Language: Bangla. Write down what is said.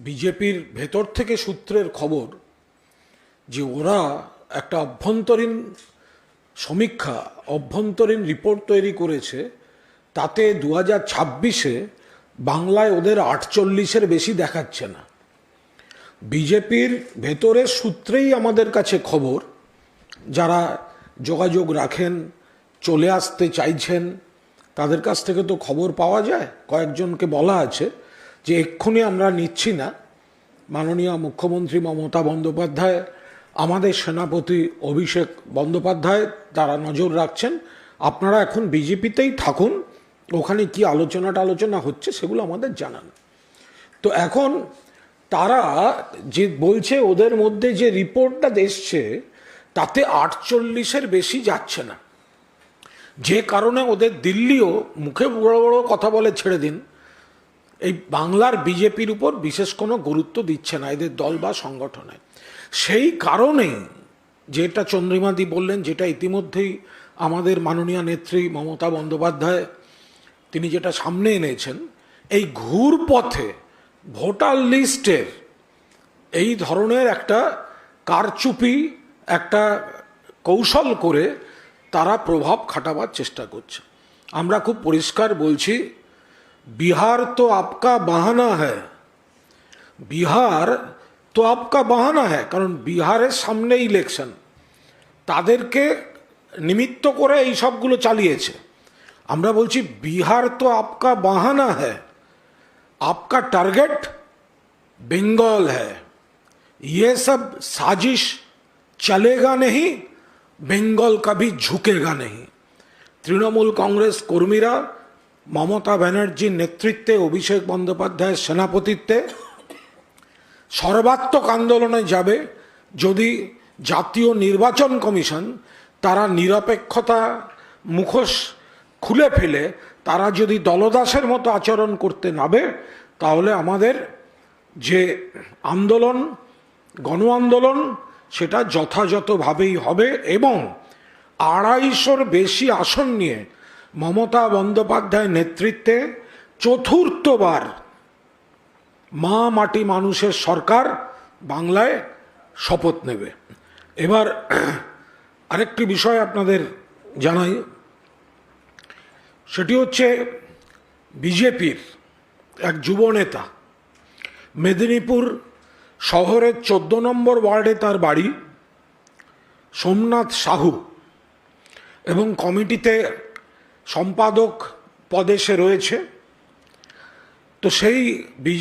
বিজেপির ভেতর থেকে সূত্রের খবর যে ওরা একটা অভ্যন্তরীণ সমীক্ষা, অভ্যন্তরীণ রিপোর্ট তৈরি করেছে, তাতে দু হাজার ছাব্বিশে বাংলায় ওদের আটচল্লিশের বেশি দেখাচ্ছে না। বিজেপির ভেতরের সূত্রেই আমাদের কাছে খবর, যারা যোগাযোগ রাখেন, চলে আসতে চাইছেন, তাদের কাছ থেকে তো খবর পাওয়া যায়, কয়েকজনকে বলা আছে। যে এক্ষুনি আমরা নিচ্ছি না, মাননীয় মুখ্যমন্ত্রী মমতা বন্দ্যোপাধ্যায়, আমাদের সেনাপতি অভিষেক বন্দ্যোপাধ্যায় তারা নজর রাখছেন, আপনারা এখন বিজেপিতেই থাকুন, ওখানে কি আলোচনা হচ্ছে সেগুলো আমাদের জানান। তো এখন তারা যে বলছে ওদের মধ্যে যে রিপোর্টটা এসছে, তাতে আটচল্লিশের বেশি যাচ্ছে না। যে কারণে ওদের দিল্লিও মুখে বড় বড় কথা বলে ছেড়ে দিন। এই বাংলার বিজেপির উপর বিশেষ কোনো গুরুত্ব দিচ্ছে না এদের দল বা সংগঠনে। সেই কারণেই যেটা চন্দ্রিমাদি বললেন, যেটা ইতিমধ্যেই আমাদের মাননীয় নেত্রী মমতা বন্দ্যোপাধ্যায় তিনি যেটা সামনে এনেছেন, এই ঘুর পথে ভোটার লিস্টের এই ধরনের একটা কারচুপি, একটা কৌশল করে তারা প্রভাব খাটাবার চেষ্টা করছে। আমরা খুব পরিষ্কার বলছি বিহার তো আপকা বাহানা হ্যায় বিহার তো আপকা বাহানা হ্যায় কারণ বিহারের সামনে ইলেকশন তাদেরকে নিমিত্ত করে এই সবগুলো চালিয়েছে আমরা বলছি বিহার তো আপকা বাহানা হ্যায় आपका टारगेट बंगाल है ये सब साजिश चलेगा नहीं বেঙ্গল কবি ঝুঁকেগা নেই তৃণমূল কংগ্রেস কর্মীরা মমতা ব্যানার্জির নেতৃত্বে অভিষেক বন্দ্যোপাধ্যায়ের সেনাপতিত্বে সর্বাত্মক আন্দোলনে যাবে যদি জাতীয় নির্বাচন কমিশন, তারা নিরপেক্ষতা মুখোশ খুলে ফেলে, তারা যদি দলদাসের মতো আচরণ করতে নাবে তাহলে আমাদের যে আন্দোলন, গণ আন্দোলন, সেটা যথাযথভাবেই হবে এবং আড়াইশোর বেশি আসন নিয়ে মমতা বন্দ্যোপাধ্যায় নেতৃত্বে চতুর্থবার মা মাটি মানুষের সরকার বাংলায় শপথ নেবে। এবার আরেকটি বিষয় আপনাদের জানাই। সেটি হচ্ছে বিজেপির এক যুবনেতা মেদিনীপুর শহরের চোদ্দ নম্বর ওয়ার্ডে তার বাড়ি, সোমনাথ সাহু, এবং কমিটিতে সম্পাদক পদে সে রয়েছে। তো সেই বিজে